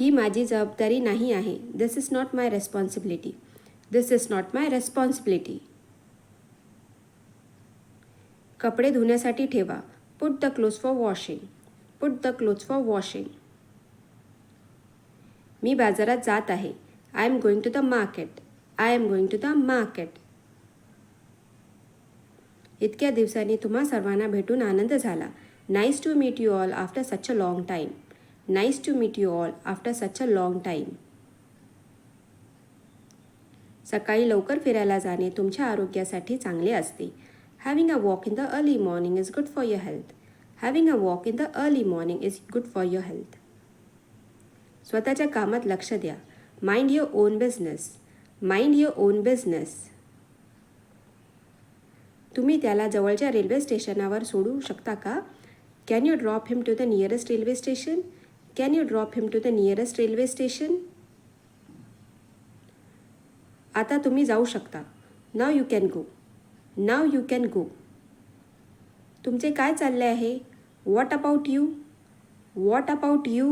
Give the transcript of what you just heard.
ही माझी जबाबदारी नाही आहे. This is not my responsibility this is not my responsibility कपडे धुण्यासाठी ठेवा. Put the clothes for washing put the clothes for washing मी बाजारात जात आहे. I am going to the market I am going to the market इतक्या दिवसांनी तुम्हा सर्वांना भेटून आनंद झाला. Nice to meet you all after such a long time nice to meet you all after such a long time. सकाळी लवकर फिरायला जाणे तुमच्या आरोग्यासाठी चांगले असते. Having a walk in the early morning is good for your health having a walk in the early morning is good for your health स्वतःच्या कामात लक्ष द्या. Mind your own business mind your own business तुम्ही त्याला जवळच्या railway स्टेशनावर सोडू शकता का? Can you drop him to the nearest railway station can you drop him to the nearest railway station आता तुम्ही जाऊ शकता. Now you can go now you can go तुमचे काय चालले आहे? What about you what about you